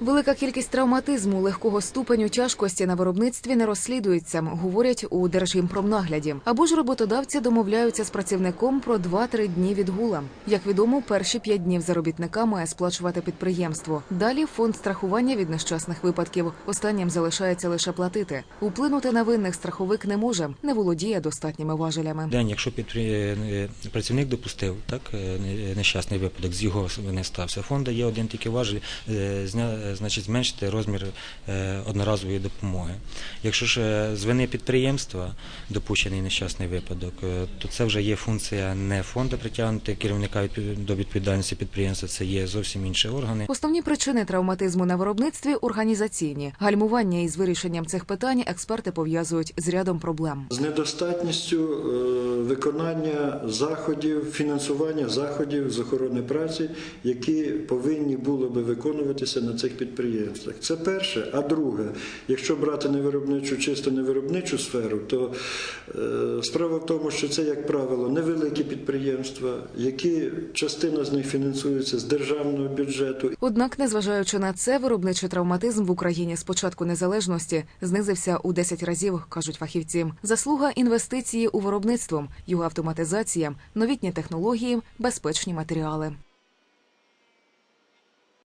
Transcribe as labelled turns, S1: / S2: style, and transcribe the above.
S1: Велика кількість травматизму легкого ступеню тяжкості на виробництві не розслідується, говорять у Держімпромнагляді. Або ж роботодавці домовляються з працівником про 2-3 дні відгула. Як відомо, перші 5 днів заробітника має сплачувати підприємство. Далі фонд страхування від нещасних випадків. Останнім залишається лише платити. Вплинути на винних страховик не може, не володіє достатніми важелями.
S2: День, якщо е, працівник допустив так е, не- нещасний випадок, з його не стався. Фонду є один тільки важель, е, зня... значить зменшити розмір е, одноразової допомоги. Якщо ж е, з вини підприємства допущений нещасний випадок, е, то це вже є функція не фонду притягнути керівника до відповідальності підприємства, це є зовсім інші органи.
S1: Основні причини травматизму на виробництві організаційні. Гальмування із вирішенням цих питань експерти пов'язують з рядом проблем.
S3: з недостатністю е, виконання заходів, фінансування заходів з охорони праці, які повинні були би виконуватися на цих підприємствах. Це перше. А друге, якщо брати не виробничу, чисто не виробничу сферу, то е, справа в тому, що це, як правило, невеликі підприємства, які частина з них фінансується з державного бюджету.
S1: Однак, незважаючи на це, виробничий травматизм в Україні з початку незалежності знизився у 10 разів, кажуть фахівці. Заслуга інвестиції у виробництво, його автоматизація, новітні технології, безпечні матеріали.